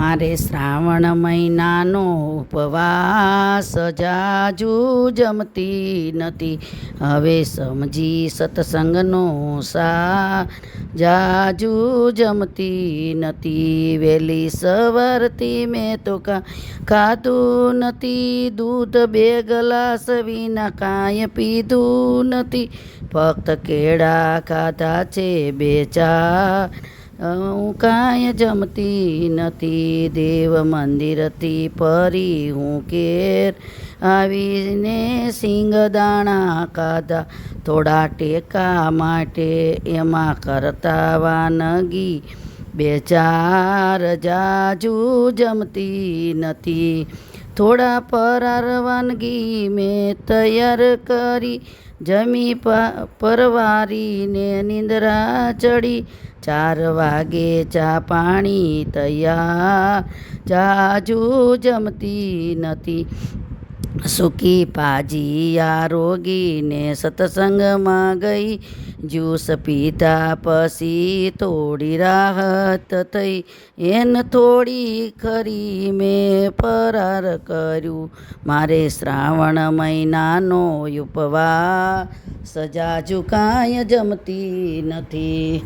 મારે શ્રાવણ મહિનાનો ઉપવાસ જાજુ જમતી નથી. હવે સમજી સત્સંગનો સા જાજુ જમતી નથી. વહેલી સવારથી મેં તો કા, ખાધું નથી. દૂધ બે ગ્લાસ વિના કાંઈ પીધું નથી. ફક્ત કેળા ખાધા છે બે ચાર હું કાંઈ જમતી નથી. દેવ મંદિરથી ફરી હું કેર આવીને સિંગદાણા કાધા થોડા ટેકા માટે એમાં કરતા વાનગી બે ચાર જાજુ જમતી નથી. થોડા પરાર વાનગી મેં તૈયાર કરી. જમી પરવારીને નિંદ્રા ચડી. ચાર વાગે ચા પાણી તૈયાર. જાજુ જમતી નથી. સુકી પાજી આરોગીને સત્સંગમાં ગઈ. જ્યુસ પીધા પછી થોડી રાહત થઈ. એન થોડી ખરી મેં પરાર કર્યું. મારે શ્રાવણ મહિનાનો ઉપવા સજા કાંઈ જમતી નથી.